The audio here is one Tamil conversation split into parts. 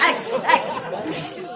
哎哎！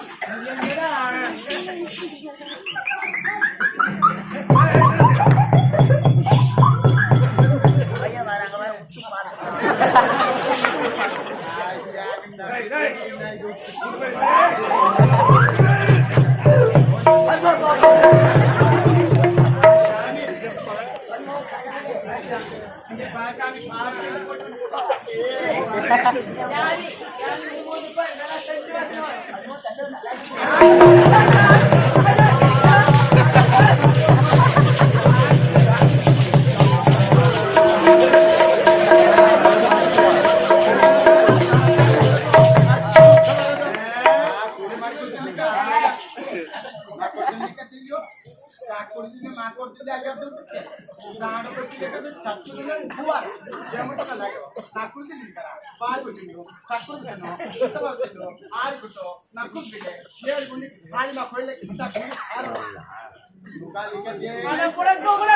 என்னம்மா இப்படி நீ எவ்வளவு நானே காத்துக்கிறேன். நல்ல ஷான் குடிச்சு சுருக்கேன் நாங்க பேய பார்த்து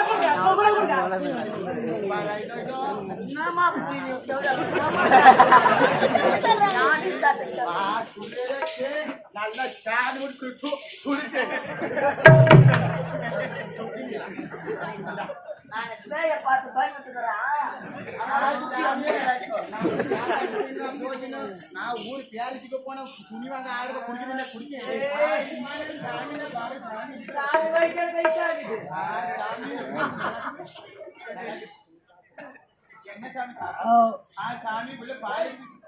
பயந்துக்கிறேன் அதனால குச்சி வந்து நான் ஊர் பேரிசுக்கு போன துணி வாங்க ஆயிரம் குடிக்கிறேன் குடிக்க என்ன சாமி சாமி உள்ள பாய்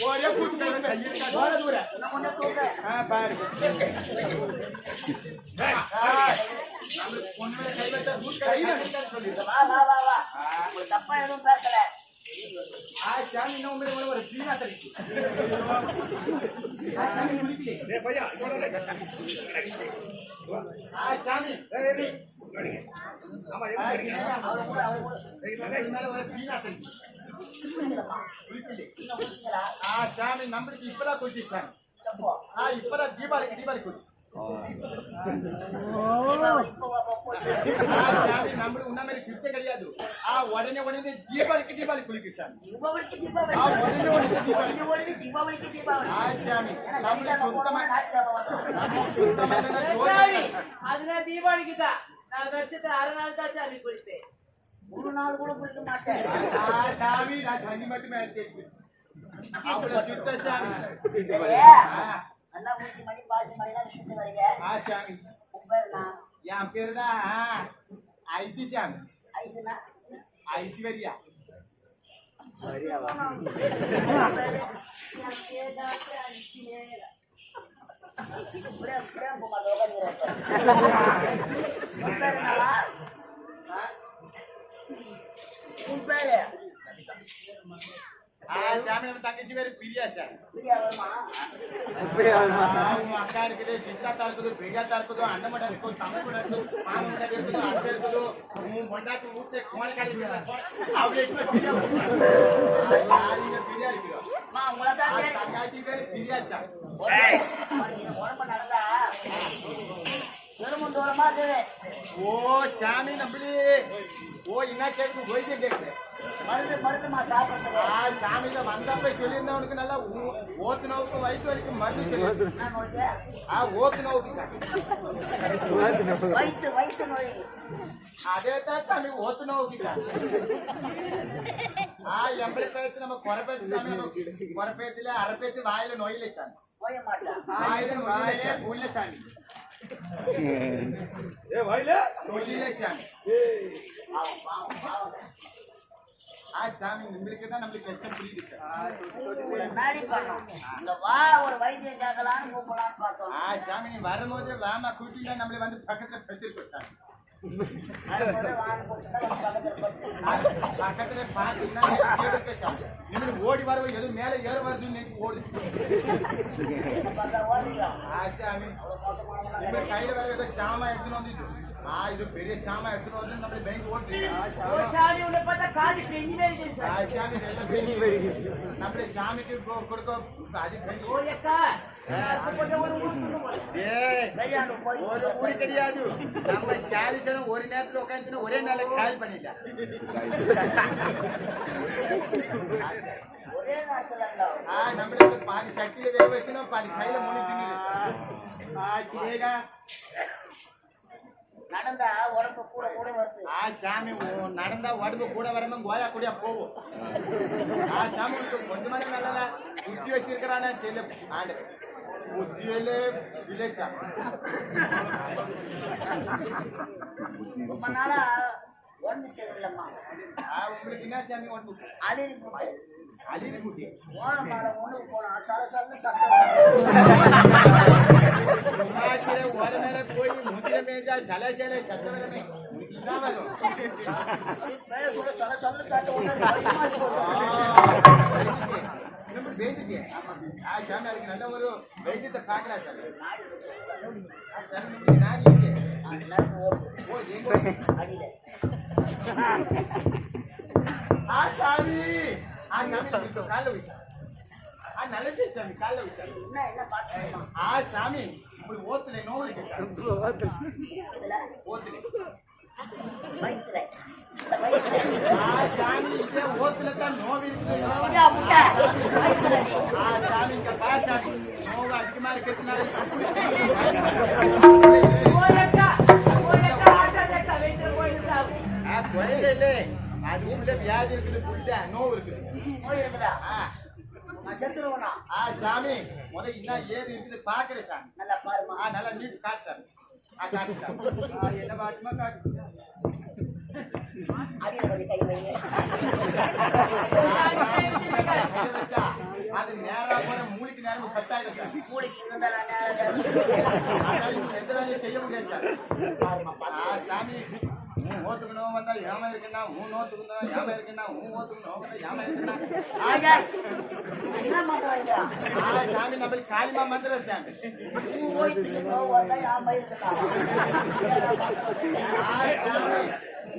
ஒரே கூட்டத்துல கையில வர தூர. என்ன கொண்ட தூக்க ஆ பாரு நம்ம சாமி சாமி நம்மளுக்கு இப்பதான் குச்சி சாமி இப்பதான் தீபாவளிக்கு தீபாவளி குச்சி நான் தரிசனத்தை அரை நாள் தான் சாமி குளிப்பேன். ஒரு நாள் கூட குளிக்க மாட்டேன். சாமி நான் தண்ணி மட்டுமே அண்ணா ஊசி மணி பாசி மணி தான் சுத்தி வரீங்க ஆ சாமி. பேர்னா என் பேர் தான் ஐசி என் பேர் தான் உன் பேரு ಆ சாமி நம்ம தங்கச்சி பேரு பிரியா சாமி. அக்கா இருக்குது சித்தாத்தா இருக்குது பெரியாத்தா இருக்குது அண்ணன் மடம் இருக்குது தம்பி மாமன் இருக்குது இருக்குது. உன் பொண்டாட்டி பிரியா இருக்கிறோம் தங்கச்சி பேரு பிரியா சாமி. நடந்தா தூரமா இருக்குது. ஓ சாமி நம்பளி ஓ என்ன கேட்கு வைத்தியம் கேட்குது மருந்து மருந்துமா சாப்பிடுறது ஆ சாமியில வந்தப்ப சொல்லியிருந்தவனுக்கு நல்லா ஊ- ஓத்து நோவுக்கு வயிற்று வலிக்கு மருந்து. சொல்லி ஆ ஓத்து நோவுக்கு சாமி. வயிற்று வயிற்று நோய். அதே தான் சாமி ஓத்து நோவுக்கு சாமி. ஆ எம்பளை பேசு நம்ம குறை பேசு சாமி நம்ம குறை அரை பேச்சு வாயில நோயில சாமி. போய மாட்டேன் வாயில நோயில சாமி சாமி. ஏ வாயில? சொல்லிலே சாமி ஆ சாமி உங்களுக்கு தான் நம்மளுக்கு கஷ்டம் புரியுது முன்னாடி பண்ணோம் இங்க வா ஒரு வைத்தியம் கேட்கலான்னு கூப்பிடலான்னு பார்த்தோம் ஆ சாமி நீ வரும்போது வாமா கூட்டிட்டு நம்மளே வந்து பக்கத்துல பெற்றிருக்கோம் சாமி. வரும்போது வான்னு கூப்பிட்டு தான் வந்து பக்கத்துல படுத்து பக்கத்துல பாத்தீங்கன்னா எடுக்க சாமி நிமிடம் ஓடி வரவோ எதுவும் மேல ஏற வருதுன்னு நினைச்சு ஓடுது பார்த்தா ஓடிக்கலாம் ஆ சாமி மோசமானவங்க இப்ப கையில வேற ஏதோ சாமா எடுத்துன்னு வந்துட்டு ஆ இது ஒரு ஊரு கிடையாது நம்ம சாதிசனம் ஒரு நேரத்துல உட்காந்து ஒரே நாள்ல கால் பண்ணிடலாம் ஆ நம்மளுக்கு பாதி சட்டியில வேக வச்சுனோம் பாதி கையில ஆ நடந்தா உடம்பு கூட கூட வருது. ஆ சாமி நடந்தா உடம்பு கூட வராம கோயா கூடியா போகும். ஆ சாமி கொஞ்சமா நல்லதா புத்தி வச்சிருக்கிறானே தெரியல. ஆண்டு புத்தியில இல்லை சாமி ரொம்ப நாளா உடம்பு சரியில்லைம்மா உங்களுக்கு என்ன சாமி உடம்பு அழிரி போட்டு அழிவு குட்டி ஓணம் மாலை ஒண்ணுக்கு போனோம். சல சல சத்தம் மேல போய் முதிர மேஞ்சா சல சல சத்தவரமே இதான் வரும்? பேர கூட சல சல தட்டு ஒண்ணு பயமா போகுது. நம்ம பேசிட்டே. ஆ சாமி அதுக்கு நல்ல ஒரு வைத்தியத்தை பார்க்கறா சாமி. ஆ சாமி உங்களுக்கு நாடி ஆ சாமி. ஆ சாமி கால்ல வைச்சா ஆ நல்ல சரி சாமி கால்ல வைச்சா என்ன என்ன பாத்துக்கமா ஆ சாமி உங்களுக்கு ஓத்துல நோவு இருக்கு ஓத்துல. வயிற்றுல அதிகமா இருக்கிறதுனால குறையில இல்ல அது உள்ள வியாதி இருக்குது புரியுதா நோவு இருக்குது நோய் இருக்குதா செத்துருவனா ஆ சாமி முத என்ன ஏது இருக்குது பாக்குறேன் சாமி. நல்லா பாருமா நல்லா காட்டு சாமி. என்ன பாட்டுமா காட்டு? அடியில கொஞ்சம் கை வைங்க அது நேரா போற மூளைக்கு நேரம் கட்டாயிடும் சார் மூளைக்கு இங்க இருந்தா நான் நேரம் எந்த வேலையும் செய்ய முடியாது சார் சாமி மூணு ஓத்துக்கணும் வந்தா ஏமா இருக்குன்னா மூணு ஓத்துக்கணும் ஏமா இருக்குன்னா மூணு வந்தா ஏமா இருக்குன்னா ஆயா என்ன ஐயா ஆ, சாமி காளிமா மந்திரம் சாமி நோவு வந்தா ஆ, சாமி.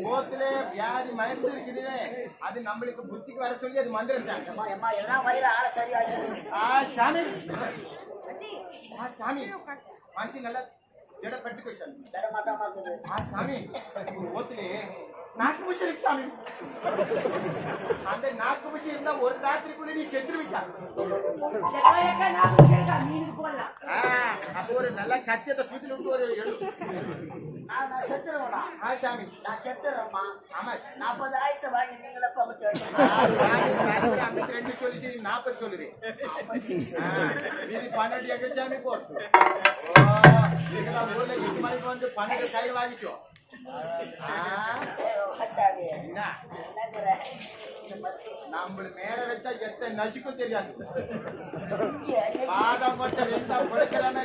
ஓத்துல வியாதி மருந்து இருக்குதுல்ல அது நம்மளுக்கு புத்திக்கு வர சொல்லி அது மந்திரம் சாமி. வயிறு ஆள சரியாச்சு ஆ சாமி. ஆ சாமி. మంచి நாக்கு பிசி சாமி. அந்த நாக்கு பிசி இருந்தா ஒரு ராத்திரிக்குள்ள நீ செத்துருவி சாமி. ஒரு நல்ல கத்தியத்தை சுத்தி விட்டு ஒரு எழு நான் செத்துருவேனா சாமி. நான் செத்துறேம்மா ஆமா. நாற்பது ஆயிரத்து வாங்கி நீங்களே பகுத்து ரெண்டு சொல்லி நாற்பது சொல்லுறேன் பன்னெண்டு எங்க சாமி போட்டு. இதெல்லாம் ஊர்ல எட்டு மணிக்கு வந்து பன்னெண்டு கையில் வாங்கிச்சோம் நம்மள மேல வச்சா எத்த நசுக்கும் தெரியாது. பாதம் போட்ட ரெண்டா பொழைக்கலாம்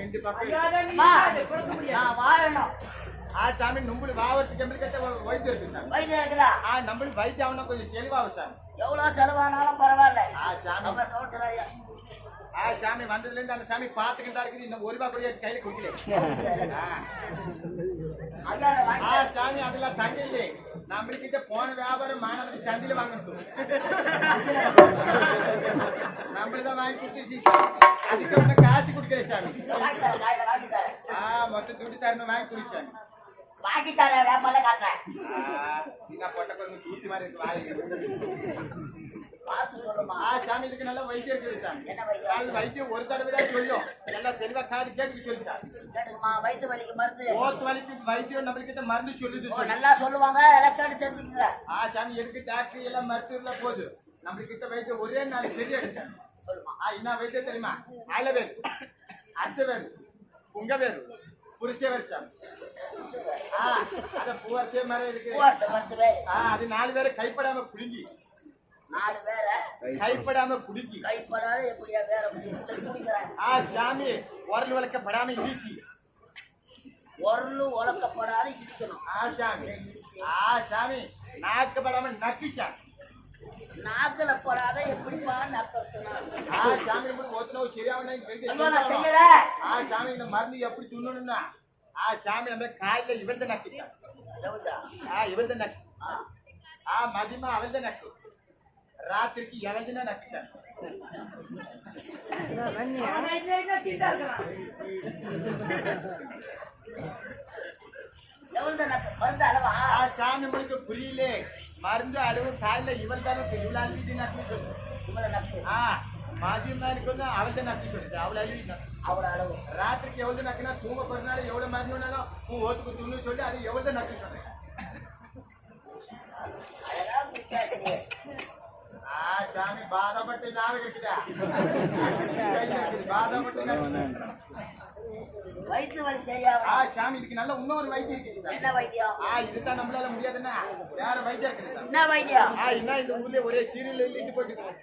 ரெண்டு பக்கம் நான் வாழணும். ஆ சாமி நம்மளுக்கு வாவத்துக்கு நம்மளுக்கு வைத்தியம் ஆ நம்மளுக்கு வைத்தியம் கொஞ்சம் செலவாகும் சாமி. எவ்வளோ செலவானாலும் பரவாயில்ல. ஆ ஐயா ஆ சாமி வந்ததுல இருந்து அந்த சாமி பாத்துக்கிட்டா இருக்குது. இன்னும் ஒரு ரூபாய் கூட கையில குடிக்கல. ஆ சாமி அதெல்லாம் தங்க இல்லை நம்மளுக்கிட்ட போன வியாபாரம் மாணவர் சந்தையில வாங்கணும் நம்மளதான் வாங்கி கொடுத்து அதுக்கு ஒன்னும் காசு குடிக்கல சாமி. ஆ மொத்த துட்டு தரணும் வாங்கி குடி சாமி. வாங்கி கொஞ்சம் சூத்தி மாதிரி இருக்கு வாங்கி பார்த்து சொல்லுமா? ஆ சாமி இதுக்கு நல்ல வைத்தியம் இருக்குது சாமி. என்ன வைத்தியம்? வைத்தியம் ஒரு தடவை சொல்லும். நல்லா தெளிவா காது கேட்டு சொல்லு சாமி. கேட்டுக்குமா? வயிற்று வலிக்கு மருந்து. ஓத்து வலிக்கு வைத்தியம் நம்மள்கிட்ட மருந்து சொல்லுது நல்லா சொல்லுவாங்க. எல்லாம் கேட்டு தெரிஞ்சுக்கங்க. ஆ சாமி எதுக்கு டாக்டர் எல்லாம் மருத்துவர்ல போகுது? நம்மள்கிட்ட வைத்தியம் ஒரே நாள் சரியாயிடும் சாமி. சொல்லுமா? ஆ என்ன வைத்தியம் தெரியுமா? ஆயிலவேர் அர்த்தவேர் புங்கவேர் புருஷவேர் சாமி. ஆ அத பூவரசே மாதிரி இருக்கு அது நாலு பேரை கைப்படாம குடுங்கி நாலு பேர கைப்படாம குடிக்கி. கைப்படாத எப்படியா வேற குடிக்கிறாங்க ஆ சாமி உரல் விளக்கப்படாம இடிசி உரல் உழக்கப்படாத இடிக்கணும். ஆ சாமி. ஆ சாமி நாக்கப்படாம நக்கு சாமி. நாக்கல படாத எப்படிப்பா நக்கத்துனாலும் ஆ சாமி மட்டும் ஒத்துனவு சரியாவனா செய்யல. ஆ சாமி இந்த மருந்து எப்படி துண்ணணும்னா ஆ சாமி நம்ம காலையில இவள்தான் நக்கு ஆ இவள்தான் நக்கு. ஆ. மதிமா அவள்தான் நக்கு. రాత్రికి ఎవరైనా నాకు ఇచ్చాను சாமி உங்களுக்கு புரியல. மருந்து அளவு காலையில இவள் தானே இவ்வளவு அனுப்பி நக்கி சொல்லு ஆ மாஜி நாளைக்கு வந்து அவள் தான் நக்கி சொல்லுச்சு அவள் அழுவி அவள் அளவு ராத்திரிக்கு எவ்வளவு நக்கினா தூங்க போறதுனால எவ்வளவு மருந்து வேணாலும் உன் ஓத்துக்கு தூங்கு சொல்லி அது எவ்வளவு நக்கி சொன்னேன் சாமி பாதப்பட்டு ஞாபகம் இருக்குதா? வயிற்று வலி சரியா ஆ சாமி இதுக்கு நல்ல இன்னொரு வைத்தியம் இருக்குது சார் என்ன வைத்தியம்? ஆ இதுதான் நம்மளால முடியாதுன்னா வேற வைத்தியம் என்ன வைத்தியம்? ஆ என்ன இந்த ஊர்ல ஒரே சீரியல் எழுதிட்டு போயிட்டு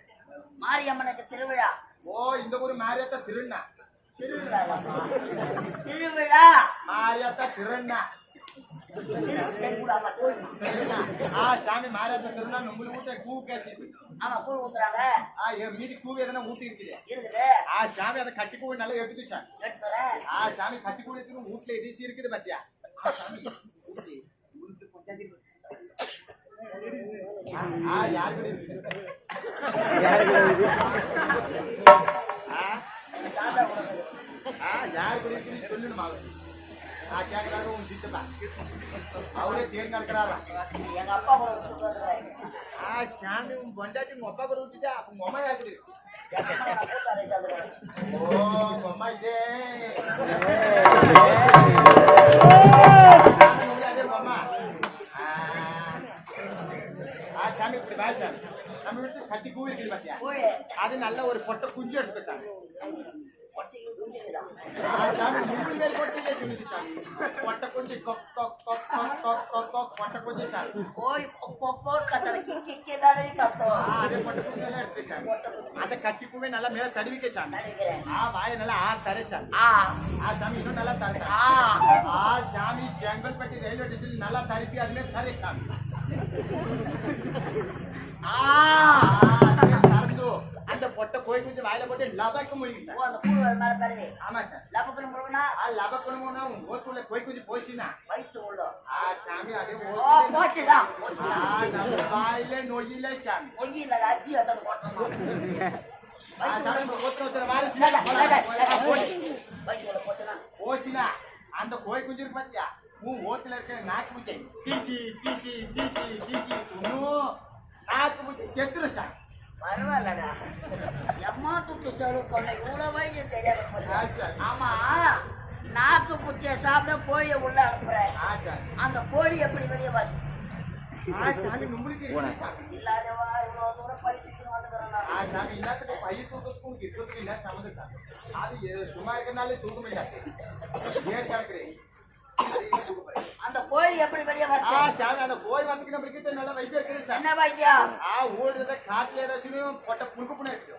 மாரியம்மனுக்கு திருவிழா. ஓ இந்த ஊரு மாரியத்தா திருண்ணா. திருவிழா திருவிழா? மாரியத்தா திருண்ணா. சாமி மாரியாத்தா திருண்ணா நம்மள ஊட்ட கூ கேசி. ஆமா கூழ் ஊத்துறாங்க. ஆ மீதி கூ எதனா ஊட்டி இருக்குது. இருக்குது. ஆ சாமி அதை கட்டி கூ நல்லா எடுத்து சாமி ஆ சாமி கட்டி கூ எடுத்து வீட்டுல எதிர்ச்சி இருக்குது பாத்தியா? ஆ, யாரு கூட இருக்குது ஆ தாத்தா கொடுக்குது ஆ யார் கூட இருக்குன்னு சொல்லணுமா? ஆ கேட்கறாரு உன் சித்தப்பா. அவரே தேன் கலக்கிறாரா எங்க அப்பா கூட கொடுக்குறாரு ஆ சாமி உன் பொண்டாட்டி உங்க அப்பா கூட ஊத்திட்டா அப்ப உங்க அம்மா யாருக்கு ஓ உங்க அம்மா இதே சாமி உங்க இப்படி வா சாமி. நம்ம வீட்டு கட்டி கூவி இருக்குது பாத்தியா? கூழ் அது நல்ல ஒரு பொட்டை குஞ்சு எடுத்து சாமி பொட்டிக்கு குடிக்குதான் ஆ சாமி முப்பது பேர் கொட்டிலே சொல்லுது சாமி பொட்டை குஞ்சு கொக் கொக் கொக் கொக் கொக் கொக் கொக் பொட்டை குஞ்சு சாமி போய் கொக்கோ கத்துற கிக்கி தானே கத்தோம் ஆ, போட்டு லபக்க முடியும் ஓ அந்த கூழ் மேல தருவி. ஆமா சார். லபக்குன்னு முழுகுனா? ஆ லபக்கணும்னா உன் ஓத்துள்ள கோய் குஞ்சு போச்சுன்னா. வயிற்று உள்ள ஆ சாமி அதே ஓ ஓத்துல போச்சுதான் ஆ நம்ம வாயில நொய்யில சாமி. இல்ல அரிசி அதை போட்டோம்? ஆ சாமி நம்ம ஓத்துல ஓத்துல வாயில இல்லடா, இல்லடா, இல்லடா, சின்ன போடு. வயிற்று உள்ள போச்சுனா ஓசினா அந்த கோய் குஞ்சு இருக்கு பாத்தியா? உன் ஓத்துல இருக்க நாக்கு பூச்சை டிசி டிசி டிசி டிசி நாக்கு பூச்சை செத்துரு சாமி. பரவாயில்லடா. எம்மா துட்டு செலவு பண்ண இவ்வளவு வைத்தியம் தெரியாத ஆமா நாக்கு குச்சிய சாப்பிட கோழியை உள்ள அனுப்புற அந்த கோழி எப்படி வெளியே வருது இல்லாதவா இவ்வளவு தூரம் பயிற்சிக்கு வந்துக்கிறேன் நான். ஆ சாமி இல்லாதது பயிர் தூக்கத்துக்கும் கிட்டத்துக்கும் என்ன சம்மந்தம்? சாமி அது சும்மா இருக்கனாலே தூக்க முடியாது. ஏன் கிடக்குறேன் எப்படி வெளியே ஆ வருது சாமி அந்த கோய் வந்துக்கு நம்ம கிட்ட நல்ல வைத்தியம் இருக்குது சார் என்ன வைத்தியம்? ஆ ஓடுறத காட்டுல ஏதாச்சும் பொட்ட புழுக்கு புண்ணு இருக்கு.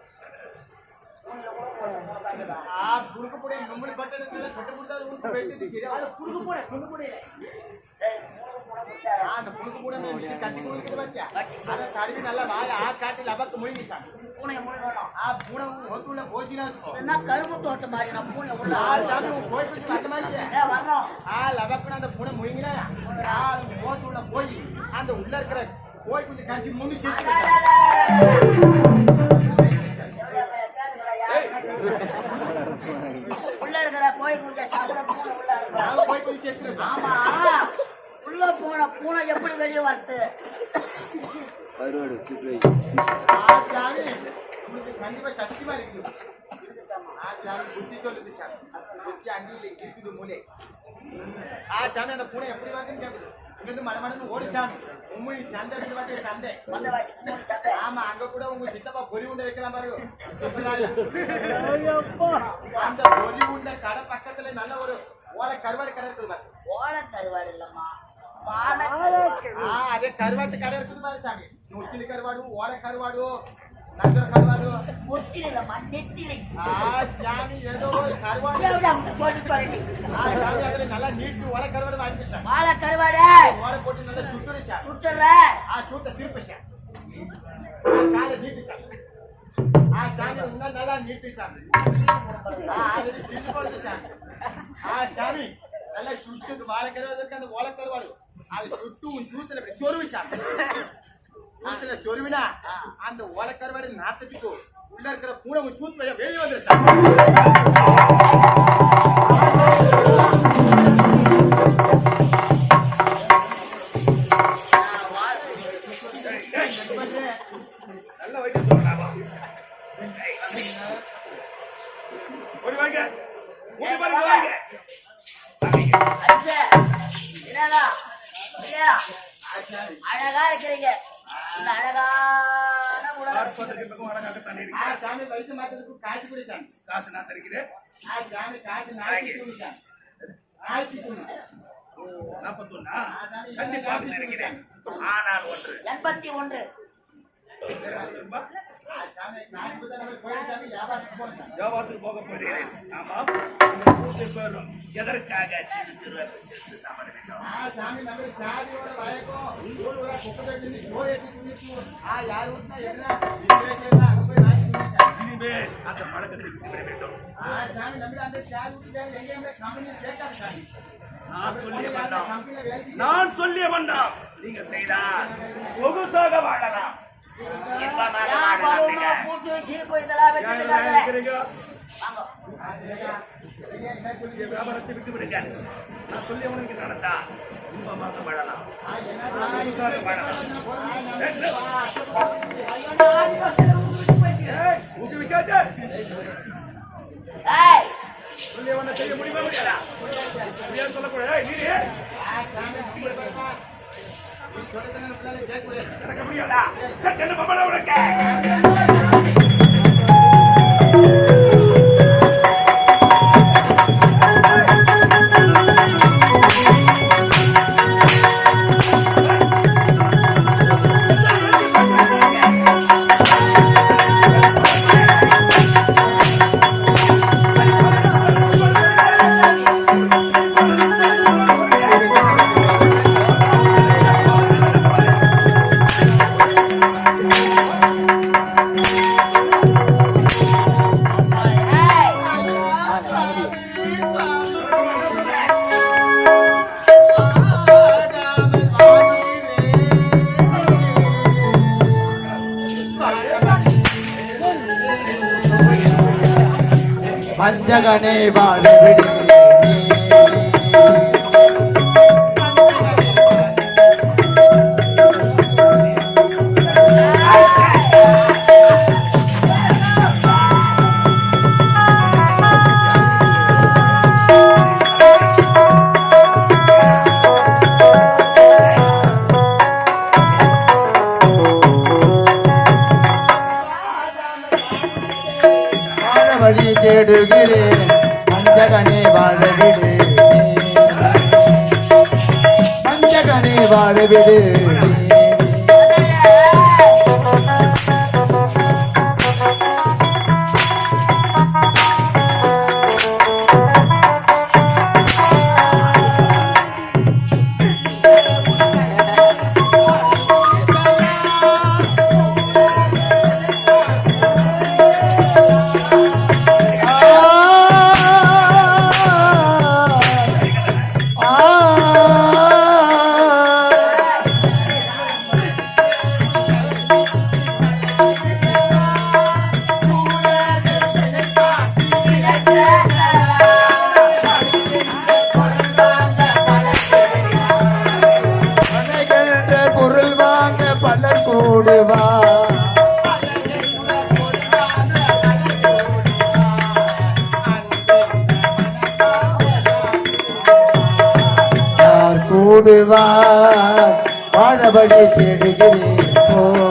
கரும்பு தோட்டம் மாதிரி? நான் பூனை உள்ள போய் கொஞ்சம் அந்த மாதிரி வர்றோம். ஆ லபக்குன்னு அந்த பூனை முழுங்கினா போய் அந்த உள்ள இருக்கிற போய் கொஞ்சம் கடிச்சு முன்னு சாமி புத்தி சொல்லுது சாமி. புத்தி அங்கேயில இருக்குது மூலே ஆ சாமி அந்த பூனை எப்படி வாக்குன்னு கேக்குது இங்கிருந்து மடமடன்னு ஓடி சாமி. உண்மை சண்டை இருந்து பார்த்தே மூணு சட்டை ஆமா அங்க கூட உங்க சித்தப்பா பொறி உண்டை வைக்கலாம் பாருங்க. அந்த பொறி உண்டை கடை பக்கத்துல நல்ல ஒரு ஓலை கருவாடு கடை இருக்குது பாரு. ஓட கருவாடு இல்லம்மா. பானை கருவாடு. ஆ அதே கருவாட்டு கடை இருக்குது பாரு சாமி. நுச்சிலி கருவாடு ஓலை கருவாடு நகர கருவாடு முத்திரி இல்லம்மா நெத்திரி ஆ சாமி ஏதோ ஒரு கருவாடு எப்படி அவங்க போட்டு சொல்லி ஆ சாமி அதுல நல்லா நீட்டு ஓலை கருவாடு வாங்கி சாமி மாலை கருவாடு ஓலை போட்டு நல்லா சுட்டுரு சாமி சுட்டுற ஆ சூட்ட திருப்பி சாமி ஆ காலை நீட்டு சாமி ஆ சாமி இன்னும் நல்லா நீட்டு சாமி ஆ அதுக்கு திண்டு போடுது சாமி ஆ சாமி சூத்துல சொருவினா அந்த ஓலை கருவாடு நாத்தத்துக்கு உள்ள இருக்கிற பூனை சூத்து வழியா வெளியே வந்துரு சாமி நல்ல வைக்க சொல்றாவா ஓடி வாங்க ஓடி பாருங்க வாங்க ஐசே, என்னடா இல்லையா? ஆ சாமி அழகா இருக்கிறீங்க இந்த அழகான உலகம் சாமி வைத்து மாத்ததுக்கு காசு கொடு சாமி. காசு நான் தருகிறேன். ஆ சாமி காசு நாளைக்கு தூணு சாமி. நாளைக்கு தூணு நாற்பத்தொன்னா கண்டிப்பாக ஆனால் ஒன்று. எண்பத்தி ஒன்று. வியாபாரத்துக்கு போக போகிறேன் ஆமாம் மூன்று பேரும் எதற்காக சிறு சாமி இனிமேல் அந்த பழக்கத்தை விட்டுவிட வேண்டும். நான் சொல்லிய வண்ணம். நான் சொல்லிய வண்ணம் நீங்கள் செய்தால் சொகுசாக வாழலாம். வியாபாரத்தை விட்டு விடுங்க நான் நடந்தா இன்பமாக ஊக்குவிக்காத செய்ய முடியுமா முடியாதா? சொல்லக்கூடாது? நீ ஆ, சாமி இப்படி பார்த்தா, முடியாதா சட்டை என்ன உனக்கு கூடுவார் வாழபடி தேடுகிறேன்.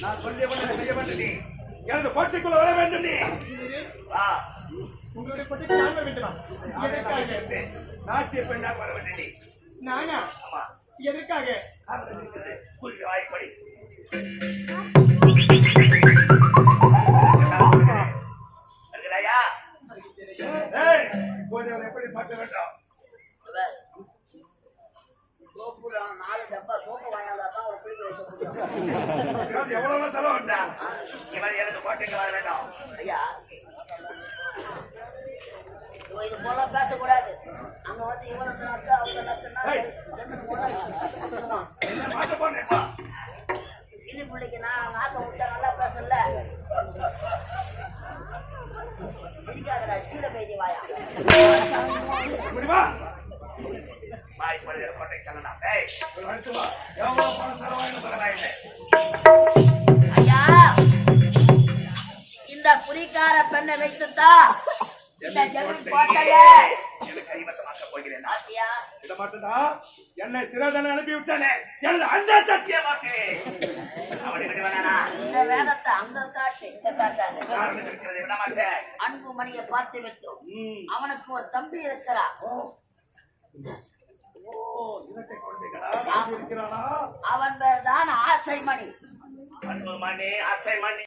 நான் சொல்லிய ஒன்றை செய்ய வேண்டும் நீ. எனது கோட்டைக்குள்ள வர வேண்டும் நீ. வா. உங்களுடைய கோட்டைக்கு நான் வர வேண்டுமா? எதற்காக? நாட்டிய பெண்ணாக வர வேண்டும் நீ. நானா? எதற்காக? குறிக்க வாய்ப்படி. எப்படி பார்க்க வேண்டும்? எவ்வளவு செலவு கோட்டைக்கு வர வேண்டும். ஐயா இது போல பேசக்கூடாது. அங்க வந்து இவனுக்கு நக்கு அவங்க நக்குன்னா? கிளி பிள்ளைக்கு நான் நாக்க விட்டா நல்லா பேசல. சிரிக்காதடா சீல வா. வாய் படுகிற கோட்டை செல்லலாம். ஏய், இவன் அடுத்து வா. எவ்வளவு பணம் செலவாயின்னு பரவாயில்லை. ஐயா இந்த புரிக்கார பெண்ணை வைத்துத்தான் இந்த ஜமீன் கோட்டைய எனக்கு கைவசமாக்கப் போகிறேன் இதை மட்டும்தான் என்னை சிறதனை அனுப்பி விட்டானே எனது இந்த வேதத்தை அங்க காட்டு இங்க காட்டாது விட மாட்டேன் அன்பு மணியை பார்த்து விட்டோம். அவனுக்கு ஒரு தம்பி இருக்கிறானா. அவன் பேர் தான் ஆசைமணி அன்பு மணி அசை மணி